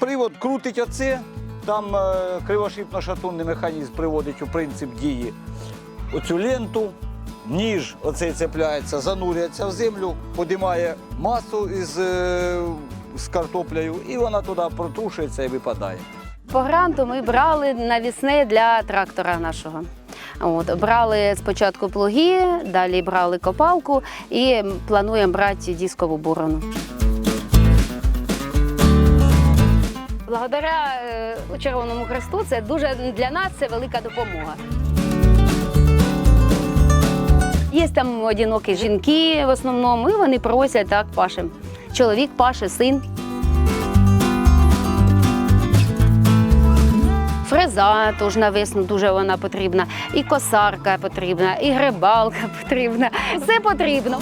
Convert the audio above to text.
Привод крутить оце, там е, кривошипно-шатунний механізм приводить у принцип дії оцю ленту, ніж оцей цепляється, занурюється в землю, подимає масу із, е, з картоплею, і вона туди протрушується і випадає. По гранту ми брали навісне для трактора нашого. От, брали спочатку плуги, далі брали копалку і плануємо брати дискову борону. Благодаря е, Червоному Хресту це дуже для нас це велика допомога. Є там одинокі жінки в основному, і вони просять так пашем. Чоловік паше, син. Фреза теж на весну дуже вона потрібна, і косарка потрібна, і грибалка потрібна. Все потрібно.